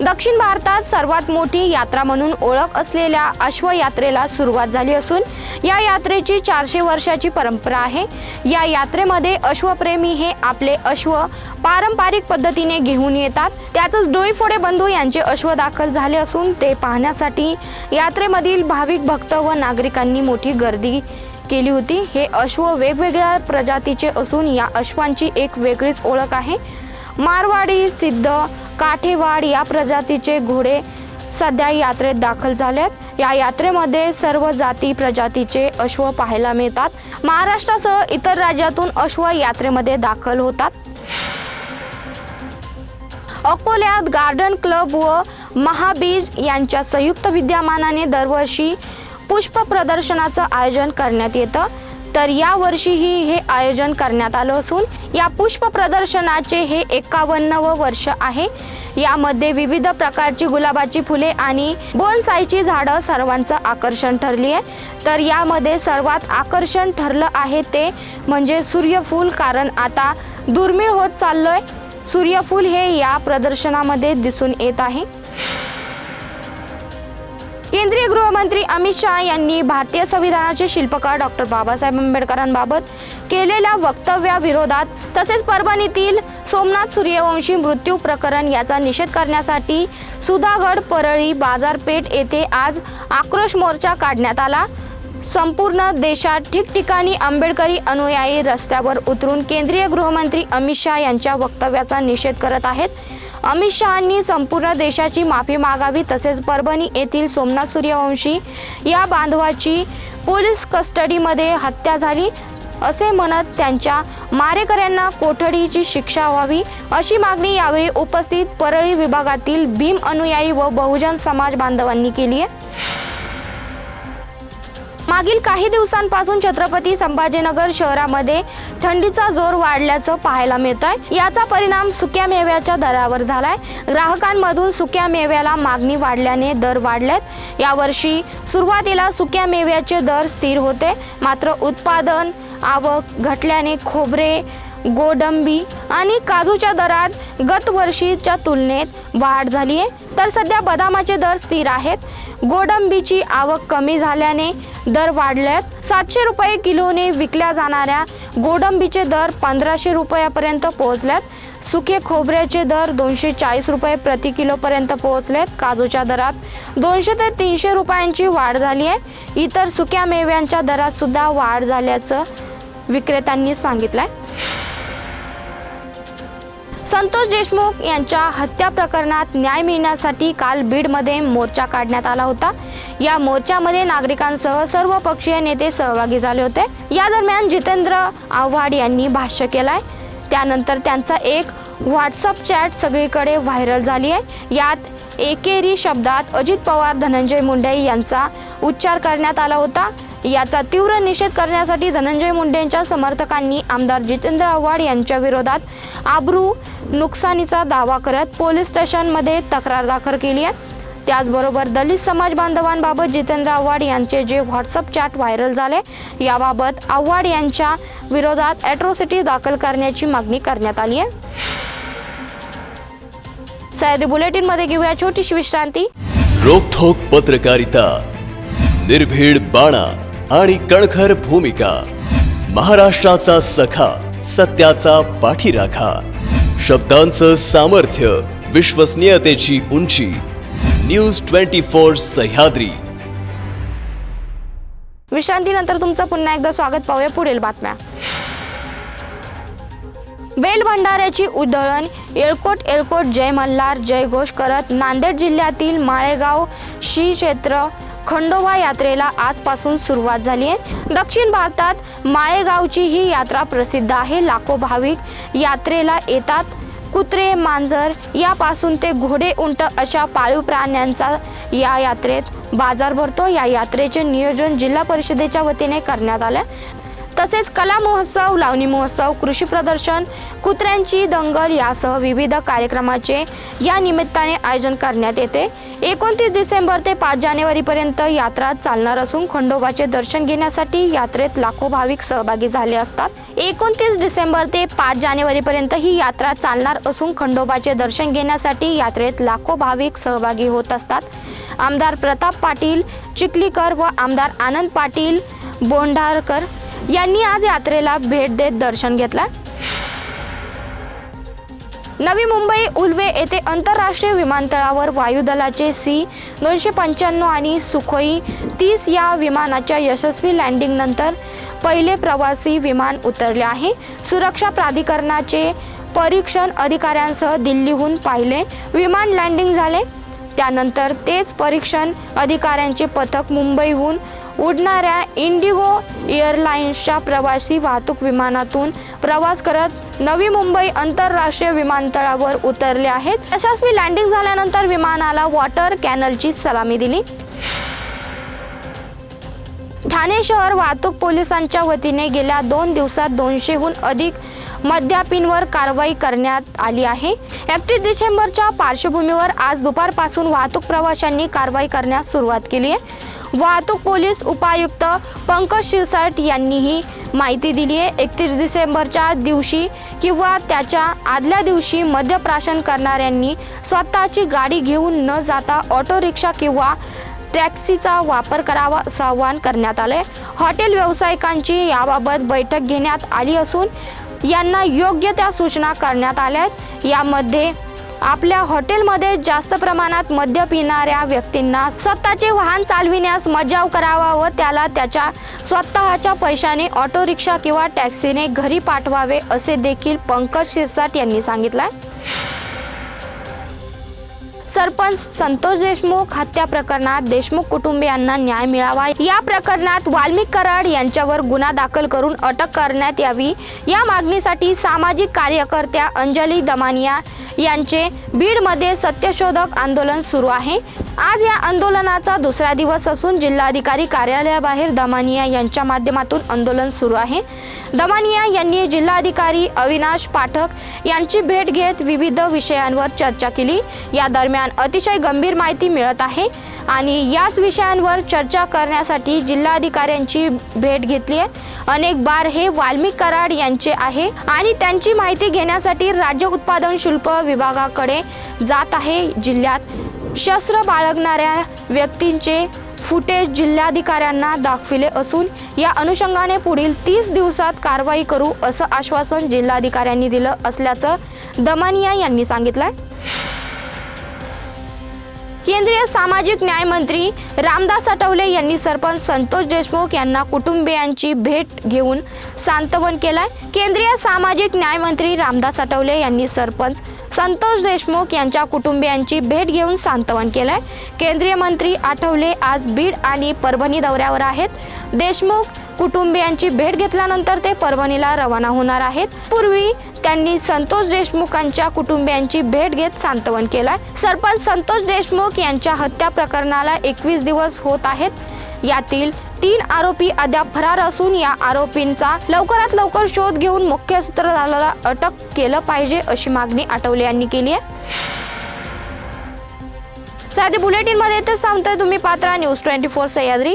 दक्षिण भारतात सर्वात मोठी यात्रा म्हणून ओळख असलेल्या अश्वयात्रेला सुरुवात झाली असून या यात्रेची चारशे वर्षाची परंपरा आहे. या यात्रेमध्ये अश्वप्रेमी हे आपले अश्व पारंपरिक पद्धतीने घेऊन येतात. त्यातच डोईफोडे बंधू यांचे अश्व दाखल झाले असून ते पाहण्यासाठी यात्रेमधील भाविक भक्त व नागरिकांनी मोठी गर्दी केली होती. हे अश्व वेगवेगळ्या प्रजातीचे असून या अश्वांची एक वेगळीच ओळख आहे. मारवाडी सिद्ध काठेवाड या प्रजातीचे घोडे सध्या यात्रेत दाखल झालेत या यात्रेमध्ये सर्व जाती प्रजातीचे अश्व पाहायला मिळतात. महाराष्ट्रासह इतर राज्यातून अश्व यात्रेमध्ये दाखल होतात. अकोल्यात गार्डन क्लब व महाबीज यांच्या संयुक्त विद्यमानाने दरवर्षी पुष्प प्रदर्शनाचं आयोजन करण्यात येतं. तर यावर्षीही हे आयोजन करण्यात आलं असून या पुष्प प्रदर्शनाचे हे एकावन्नवं वर्ष आहे. यामध्ये विविध प्रकारची गुलाबाची फुले आणि बोनसाईची झाडं सर्वांचं आकर्षण ठरली आहे. तर यामध्ये सर्वात आकर्षण ठरलं आहे ते म्हणजे सूर्यफूल कारण आता दुर्मिळ होत चाललंय. सूर्यफूल हे या प्रदर्शनामध्ये दिसून येत आहे. केंद्रीय गृहमंत्री अमित शहा यांनी भारतीय संविधानाचे शिल्पकार डॉक्टर बाबासाहेब आंबेडकरांबाबत केलेल्या वक्तव्याविरोधात तसेच परभणीतील सोमनाथ सूर्यवंशी मृत्यू प्रकरण याचा निषेध करण्यासाठी सुधागड परळी बाजारपेठ येथे आज आक्रोश मोर्चा काढण्यात आला. संपूर्ण देशात ठिकठिकाणी आंबेडकरी अनुयायी रस्त्यावर उतरून केंद्रीय गृहमंत्री अमित शहा यांच्या वक्तव्याचा निषेध करत आहेत. अमित शहांनी संपूर्ण देशाची माफी मागावी तसेच परभणी येथील सोमनाथ सूर्यवंशी या बांधवाची पोलीस कस्टडीमध्ये हत्या झाली असे म्हणत त्यांच्या मारेकऱ्यांना कोठडीची शिक्षा व्हावी अशी मागणी यावेळी उपस्थित परळी विभागातील भीम अनुयायी व बहुजन समाज बांधवांनी केली आहे. मागील काही दिवसांपासून छत्रपती संभाजीनगर शहरामध्ये थंडीचा जोर वाढल्याचं पाहायला मिळत आहे याचा परिणाम सुक्या मेव्याच्या दरावर झालाय. ग्राहकांमधून सुक्या मेव्याला मागणी वाढल्याने दर वाढलेत. यावर्षी सुरुवातीला सुक्या मेव्याचे दर स्थिर होते. मात्र उत्पादन आवक घटल्याने खोबरे गोडंबी आणि काजूच्या दरात गतवर्षीच्या तुलनेत वाढ झाली आहे तर सध्या बदामाचे दर स्थिर आहेत. गोडंबीची आवक कमी झाल्याने दर वाढलेत सातशे रुपये किलोने विकल्या जाणाऱ्या गोडंबीचे दर पंधराशे रुपयापर्यंत पोहोचलेत सुके खोबऱ्याचे दर दोनशे चाळीस रुपये प्रति किलोपर्यंत पोहोचलेत. काजूच्या दरात दोनशे ते तीनशे रुपयांची वाढ झाली आहे इतर सुक्या मेव्यांच्या दरात सुद्धा वाढ झाल्याचं विक्रेत्यांनी सांगितलं आहे संतोष देशमुख यांच्या हत्या प्रकरणात न्याय मिळण्यासाठी काल बीडमध्ये मोर्चा काढण्यात आला होता. या मोर्चामध्ये नागरिकांसह सर्व पक्षीय नेते सहभागी झाले होते. या दरम्यान जितेंद्र आव्हाड यांनी भाष्य केलंय. त्यानंतर त्यांचा एक व्हॉट्सअप चॅट सगळीकडे व्हायरल झाली आहे. यात एकेरी शब्दात अजित पवार धनंजय मुंडे यांचा उच्चार करण्यात आला होता. याचा तीव्र निषेध करण्यासाठी धनंजय मुंडेंच्या समर्थकांनी आमदार जितेंद्र आव्हाड यांच्या विरोधात आब्रू नुकसानीचा दावा करत पोलीस स्टेशनमध्ये तक्रार दाखल केली आहे. त्याचबरोबर दलित समाज बांधवांबाबत जितेंद्र आव्हाड यांचे जे व्हॉट्सअप चॅट व्हायरल झाले याबाबत आव्हाड यांच्या विरोधात ॲट्रॉसिटी दाखल करण्याची मागणी करण्यात आली आहे. सह्याद्री बुलेटिनमध्ये घेऊया छोटीशी विश्रांती. रोखोक पत्रकारिता निर्भीड बाणा आणि कणखर भूमिका महाराष्ट्राचा सखा सत्याचा पाठीराखा. शब्दांचं सामर्थ्य विश्वसनीयतेची उंची. News twenty four Sahyadri. विश्रांतीनंतर तुमचं पुन्हा एकदा स्वागत पाहूया पुढील बातम्या. बेल भंडाऱ्याची उधळण येळकोट येळकोट जय मल्हार जय घोष करत नांदेड जिल्ह्यातील माळेगाव श्री क्षेत्र खंडोबा यात्रेला आजपासून सुरुवात झाली आहे. दक्षिण भारतात माळेगावची ही यात्रा प्रसिद्ध आहे. लाखो भाविक यात्रेला येतात. कुत्रे मांजर यापासून ते घोडे उंट अशा पाळीव प्राण्यांचा या यात्रेत बाजार भरतो. या यात्रेचे नियोजन जिल्हा परिषदेच्या वतीने करण्यात आलं. तसेच कला महोत्सव लावणी महोत्सव कृषी प्रदर्शन कुत्र्यांची दंगल यासह विविध कार्यक्रमाचे या निमित्ताने आयोजन करण्यात येते. एकोणतीस डिसेंबर ते पाच जानेवारीपर्यंत यात्रा चालणार असून खंडोबाचे दर्शन घेण्यासाठी यात्रेत लाखो भाविक सहभागी झाले असतात. एकोणतीस डिसेंबर ते पाच जानेवारीपर्यंत ही यात्रा चालणार असून खंडोबाचे दर्शन घेण्यासाठी यात्रेत लाखो भाविक सहभागी होत असतात. आमदार प्रताप पाटील चिखलीकर व आमदार आनंद पाटील बोंढारकर यांनी आज यात्रेला भेट देत दर्शन घेतला. नवी मुंबई उल्वे येथे आंतरराष्ट्रीय विमानतळावर वायुदलाचे सी दोनशे पंच्याण्णव आणि सुखोई तीस या विमानाच्या यशस्वी लँडिंगनंतर पहिले प्रवासी विमान उतरले आहे. सुरक्षा प्राधिकरणाचे परीक्षण अधिकाऱ्यांसह दिल्लीहून पाहिले विमान लँडिंग झाले. त्यानंतर तेच परीक्षण अधिकाऱ्यांचे पथक मुंबईहून उडणाऱ्या इंडिगो एअरलाइन्सच्या प्रवासी वाहतूक विमानातून प्रवास करत नवी मुंबई आंतरराष्ट्रीय विमानतळावर उतरले आहेत. यशस्वी लँडिंग झाल्यानंतर विमानाला वॉटर कॅनलची सलामी दिली. ठाणे शहर वाहतूक पोलिसांच्या वतीने गेल्या दोन दिवसात दोनशेहून अधिक मद्यापींवर कारवाई करण्यात आली आहे. एकतीस डिसेंबरच्या पार्श्वभूमीवर आज दुपारपासून वाहतूक प्रवाशांनी कारवाई करण्यास सुरुवात केली आहे. वाहतूक पोलीस उपायुक्त पंकज शिरसाट यांनीही माहिती दिली आहे. एकतीस डिसेंबरच्या दिवशी किंवा त्याच्या आदल्या दिवशी मद्यप्राशन करणाऱ्यांनी स्वतःची गाडी घेऊन न जाता ऑटो रिक्षा किंवा टॅक्सीचा वापर करावा असं आवाहन करण्यात आले हॉटेल व्यावसायिकांची याबाबत बैठक घेण्यात आली असून यांना योग्य त्या सूचना करण्यात आल्या आहेत. यामध्ये आपल्या हॉटेलमध्ये जास्त प्रमाणात मद्य पिणाऱ्या व्यक्तींना स्वतःचे वाहन चालविण्यास मज्जाव करावा व त्याला त्याच्या स्वतःच्या पैशाने ऑटो रिक्षा किंवा टॅक्सीने घरी पाठवावे असे देखील पंकज शिरसाट यांनी सांगितलं सरपंच संतोष देशमुख हत्या प्रकरणात देशमुख कुटुंबियांना न्याय मिळावा. या प्रकरणात वाल्मिक कराड यांच्यावर गुन्हा दाखल करून अटक करण्यात यावी. या मागणीसाठी सामाजिक कार्यकर्त्या अंजली दमानिया यांचे बीडमध्ये सत्यशोधक आंदोलन सुरू आहे. आज या आंदोलनाचा दुसरा दिवस असून जिल्हाधिकारी कार्यालयाबाहेर दमानिया यांच्या माध्यमातून आंदोलन सुरू आहे. दमानिया यांनी जिल्हाधिकारी अविनाश पाठक यांची भेट घेत विविध विषयांवर चर्चा केली. या दरम्यान अतिशय गंभीर माहिती मिळत आहे आणि याच विषयांवर चर्चा करण्यासाठी जिल्हाधिकाऱ्यांची भेट घेतली आहे. अनेक बार हे वाल्मिक कराड यांचे आहे आणि त्यांची माहिती घेण्यासाठी राज्य उत्पादन शुल्क विभागाकडे जात आहे जिल्ह्यात. शस्त्र बाळगणाऱ्या व्यक्तींचे फुटेज जिल्हाधिकाऱ्यांना दाखविले असून या अनुषंगाने पुढील तीस दिवसात कारवाई करू असं आश्वासन जिल्हाधिकाऱ्यांनी दिलं असल्याचं दमानिया यांनी सांगितलं केंद्रीय सामाजिक न्याय मंत्री रामदास आठवले यांनी सरपंच संतोष देशमुख यांना कुटुंबियांची भेट घेऊन सांत्वन केलंय. केंद्रीय सामाजिक न्याय मंत्री रामदास आठवले यांनी सरपंच संतोष देशमुख यांच्या कुटुंबियांची भेट घेऊन सांत्वन केलंय. केंद्रीय मंत्री आठवले आज बीड आणि परभणी दौऱ्यावर आहेत. देशमुख कुटुंबियांची भेट घेतल्यानंतर ते परभणीला रवाना होणार आहेत. पूर्वी त्यांनी संतोष देशमुखांच्या कुटुंबियांची भेट घेत सांत्वन केलं सरपंच संतोष देशमुख यांच्या हत्या प्रकरणाला एकवीस दिवस होत आहेत. यातील तीन आरोपी अद्याप फरार असून या आरोपींचा लवकरात लवकर शोध घेऊन मुख्य सूत्रधाराला अटक केलं पाहिजे अशी मागणी आठवले यांनी केली आहे. साधे बुलेटिनमध्ये तेच सांगतोय तुम्ही पात्रा न्यूज ट्वेंटी फोर सह्याद्री.